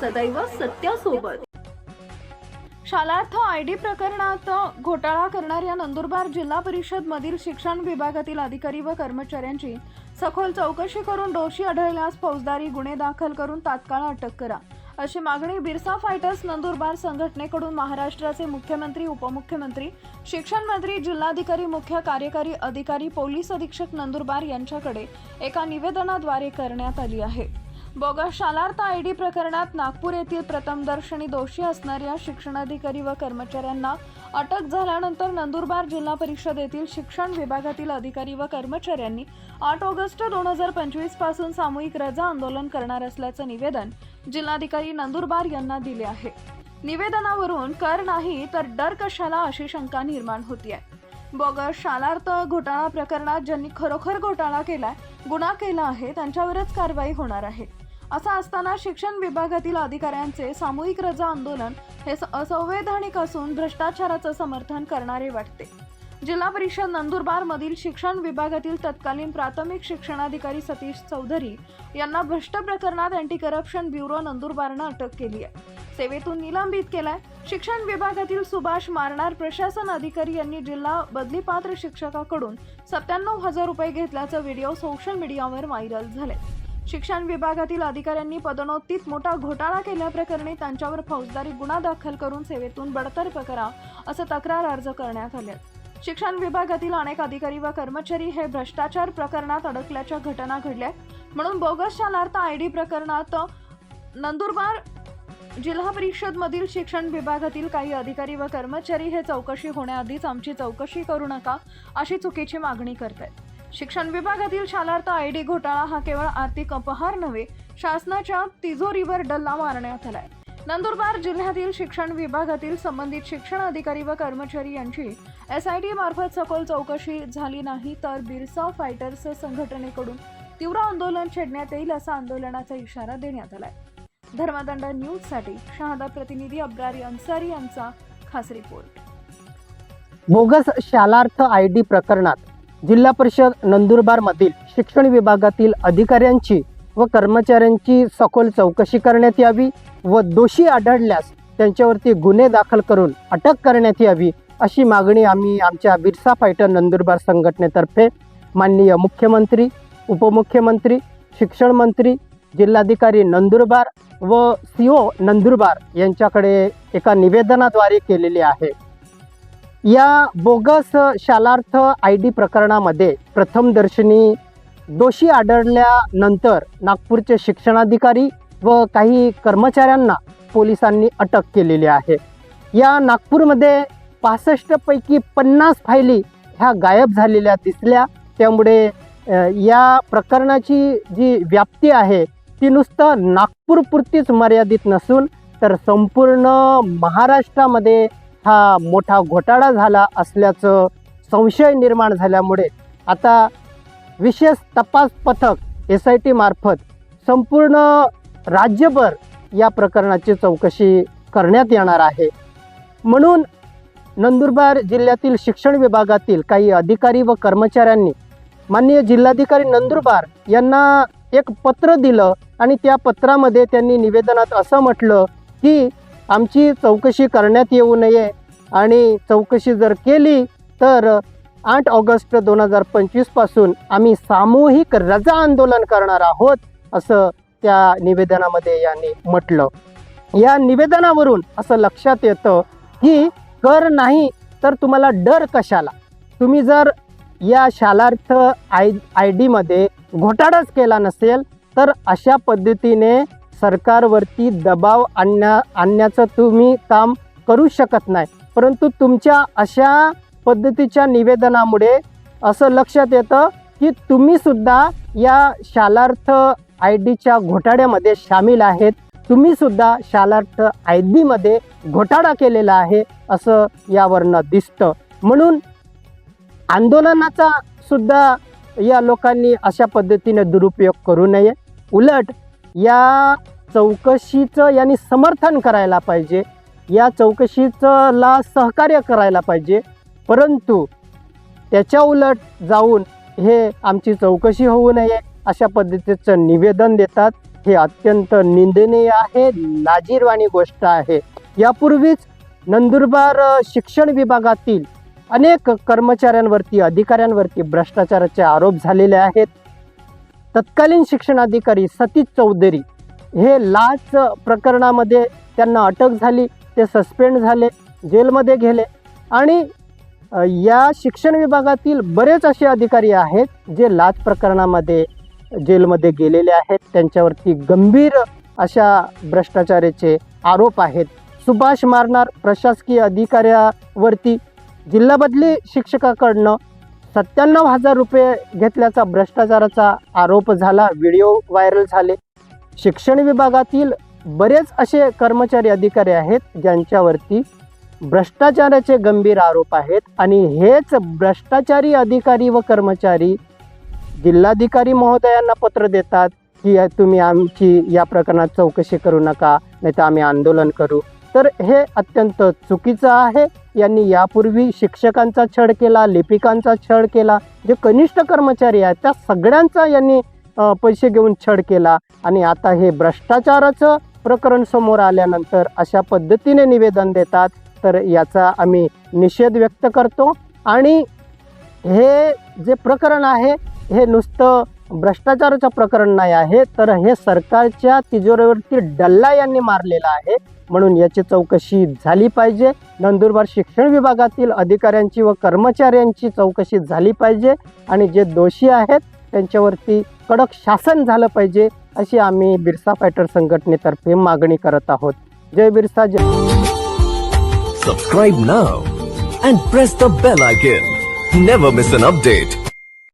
सदैव सत्यासोबत. Shalarth I D प्रकरणात घोटाळा करणाऱ्या नंदुरबार जिल्हा परिषद मधील शिक्षण विभागातील अधिकारी व कर्मचाऱ्यांची सखोल चौकशी करून दोषी आढळल्यास फौजदारी गुन्हे दाखल करून तात्काळ अटक करा. अशी मागणी बिरसा फायटर्स नंदुरबार संघटनेकडून महाराष्ट्राचे मुख्यमंत्री उपमुख्यमंत्री शिक्षण मंत्री जिल्हाधिकारी मुख्य कार्यकारी अधिकारी पोलीस अधीक्षक नंदुरबार यांच्याकडे एका निवेदनाद्वारे करण्यात आली आहे. बोगस शालार्थ आय डी प्रकरणात नागपूर येथील प्रथमदर्शनी दोषी असणाऱ्या शिक्षणाधिकारी व कर्मचाऱ्यांना अटक झाल्यानंतर नंदुरबार जिल्हा परिषद येथील शिक्षण विभागातील अधिकारी व कर्मचाऱ्यांनी आठ ऑगस्ट दोन हजार पंचवीसपासून सामूहिक रजा आंदोलन करणार असल्याचं निवेदन जिल्हाधिकारी नंदुरबार यांना दिले आहे. निवेदनावरून कर नाही तर डर कशाला अशी शंका निर्माण होती आहे बोगस शालार्थ घोटाळा प्रकरणात ज्यांनी खरोखर घोटाळा केलाय गुन्हा केला आहे त्यांच्यावरच कारवाई होणार आहे. असं असताना शिक्षण विभागातील अधिकाऱ्यांचे सामूहिक रजा आंदोलन हे स- असंवैधानिक असून भ्रष्टाचाराचं समर्थन करणारे वाटते. जिल्हा परिषद नंदुरबार मधील शिक्षण विभागातील तत्कालीन प्राथमिक शिक्षणाधिकारी सतीश चौधरी यांना भ्रष्ट प्रकरणात अँटी करप्शन ब्युरो नंदुरबारनं अटक केली आहे. सेवेतून निलंबित केलाय. शिक्षण विभागातील सुभाष मारणार प्रशासन अधिकारी यांनी जिल्हा बदलीपात्र शिक्षकाकडून सत्त्याण्णव हजार रुपये घेतल्याचा व्हिडिओ सोशल मीडियावर व्हायरल झाले शिक्षण विभागातील अधिकाऱ्यांनी पदोन्नतीत मोठा घोटाळा केल्याप्रकरणी त्यांच्यावर फौजदारी गुन्हा दाखल करून सेवेतून बडतर्फ करा असं तक्रार अर्ज करण्यात आले. शिक्षण विभागातील अनेक अधिकारी व कर्मचारी हे भ्रष्टाचार प्रकरणात अडकल्याच्या घटना घडल्या म्हणून बोगस शालार्थ आय डी प्रकरणात नंदुरबार जिल्हा परिषद मधील शिक्षण विभागातील काही अधिकारी व कर्मचारी हे चौकशी होण्याआधीच आमची चौकशी करू नका अशी चुकीची मागणी करतायत. शिक्षण विभागातील शालार्थ आय डी घोटाळा हा केवळ आर्थिक अपहार नव्हे शासनाच्या तिजोरीवर डल्ला मारण्यात आलाय. नंदुरबार जिल्ह्यातील शिक्षण विभागातील संबंधित शिक्षण अधिकारी व कर्मचारी यांची एस आय टी मार्फत सखोल चौकशी झाली नाही तर बिरसा फायटर्स संघटनेकडून तीव्र आंदोलन छेडण्यात येईल असा आंदोलनाचा इशारा देण्यात आलाय. धर्मदंड न्यूजसाठी शहादा प्रतिनिधी अब्रारी अन्सारी यांचा खास report. Bogus Shalarth I D प्रकरणात जिल्हा परिषद नंदुरबारमधील शिक्षण विभागातील अधिकाऱ्यांची व कर्मचाऱ्यांची सखोल चौकशी करण्यात यावी व दोषी आढळल्यास त्यांच्यावरती गुन्हे दाखल करून अटक करण्यात यावी अशी मागणी आम्ही आमच्या बिरसा फायटर नंदुरबार संघटनेतर्फे माननीय मुख्यमंत्री उपमुख्यमंत्री शिक्षण मंत्री जिल्हाधिकारी नंदुरबार व सी ओ नंदुरबार यांच्याकडे एका निवेदनाद्वारे केलेली आहे. या बोगस शालार्थ आय डी प्रकरणामध्ये प्रथमदर्शनी दोषी आढळल्यानंतर नागपूरचे शिक्षणाधिकारी व काही कर्मचाऱ्यांना पोलिसांनी अटक केलेली आहे. या नागपूरमध्ये पासष्टपैकी पन्नास फायली ह्या गायब झालेल्या दिसल्या. त्यामुळे या प्रकरणाची जी व्याप्ती आहे ती नुसतं नागपूरपुरतीच मर्यादित नसून तर संपूर्ण महाराष्ट्रामध्ये हा मोठा घोटाळा झाला असल्याचं संशय निर्माण झाल्यामुळे आता विशेष तपास पथक एस आय टी मार्फत संपूर्ण राज्यभर या प्रकरणाची चौकशी करण्यात येणार आहे. म्हणून नंदुरबार जिल्ह्यातील शिक्षण विभागातील काही अधिकारी व कर्मचाऱ्यांनी माननीय जिल्हाधिकारी नंदुरबार यांना एक पत्र दिलं आणि त्या पत्रामध्ये त्यांनी निवेदनात असं म्हटलं की आमची चौकशी करण्यात येऊ नये. आणि चौकशी जर केली तर आठ ऑगस्ट दोन हजार पंचवीसपासून आम्ही सामूहिक रजा आंदोलन करणार आहोत असं त्या निवेदनामध्ये यांनी म्हटलं. या निवेदनावरून असं लक्षात येतं की कर नाही तर तुम्हाला डर कशाला? तुम्ही जर या शालार्थ आय आय डीमध्ये घोटाळाच केला नसेल तर अशा पद्धतीने सरकारवरती दबाव आणण्या आणण्याचं तुम्ही काम करू शकत नाही. परंतु तुमच्या अशा पद्धतीच्या निवेदनामुळे असं लक्षात येतं की तुम्हीसुद्धा या शालार्थ आय डीच्या घोटाळ्यामध्ये सामील आहेत. तुम्ही सुद्धा शालार्थ आय डीमध्ये घोटाळा केलेला आहे असं यावरनं दिसतं. म्हणून आंदोलनाचा सुद्धा या लोकांनी अशा पद्धतीने दुरुपयोग करू नये. उलट या चौकशीचं यांनी समर्थन करायला पाहिजे. या चौकशीचं ला सहकार्य करायला पाहिजे. परंतु त्याच्या उलट जाऊन हे आमची चौकशी होऊ नये अशा पद्धतीचं निवेदन देतात. हे अत्यंत निंदनीय आहे लाजीरवाणी गोष्ट आहे. यापूर्वीच नंदुरबार शिक्षण विभागातील अनेक कर्मचाऱ्यांवरती अधिकाऱ्यांवरती भ्रष्टाचाराचे आरोप झालेले आहेत. तत्कालीन शिक्षणाधिकारी सतीश चौधरी हे लाच प्रकरणामध्ये त्यांना अटक झाली ते सस्पेंड झाले जेलमध्ये गेले. आणि या शिक्षण विभागातील बरेच असे अधिकारी आहेत जे लाच प्रकरणामध्ये जेलमध्ये गेलेले आहेत. त्यांच्यावरती गंभीर अशा भ्रष्टाचाराचे आरोप आहेत. सुभाष मारणार प्रशासकीय अधिकाऱ्यावरती जिल्हा बदली शिक्षकाकडनं सत्त्याण्णव हजार रुपये घेतल्याचा भ्रष्टाचाराचा आरोप झाला व्हिडिओ व्हायरल झाले. शिक्षण विभागातील बरेच असे कर्मचारी अधिकारी आहेत ज्यांच्यावरती भ्रष्टाचाराचे गंभीर आरोप आहेत आणि हेच भ्रष्टाचारी अधिकारी व कर्मचारी जिल्हाधिकारी महोदयांना पत्र देतात की तुम्ही आमची या प्रकरणात चौकशी करू नका नाही तर आम्ही आंदोलन करू. तर हे अत्यंत चुकीचं आहे. यांनी यापूर्वी शिक्षकांचा छळ केला लिपिकांचा छळ केला जे कनिष्ठ कर्मचारी आहेत त्या सगळ्यांचा यांनी पैसे घेऊन छळ केला. आणि आता हे भ्रष्टाचाराचं प्रकरण समोर आल्यानंतर अशा पद्धतीने निवेदन देतात. तर याचा आम्ही निषेध व्यक्त करतो. आणि हे जे प्रकरण आहे हे नुसतं भ्रष्टाचाराचं प्रकरण नाही आहे तर हे सरकारच्या तिजोरीवरती डल्ला यांनी मारलेला आहे. म्हणून याची चौकशी झाली पाहिजे. नंदुरबार शिक्षण विभागातील अधिकाऱ्यांची व कर्मचाऱ्यांची चौकशी झाली पाहिजे. आणि जे दोषी आहेत त्यांच्यावरती कडक शासन झालं पाहिजे अशी आम्ही बिरसा फायटर संघटनेतर्फे मागणी करत आहोत. जय बिरसा जय. Subscribe now and press the bell icon never miss an update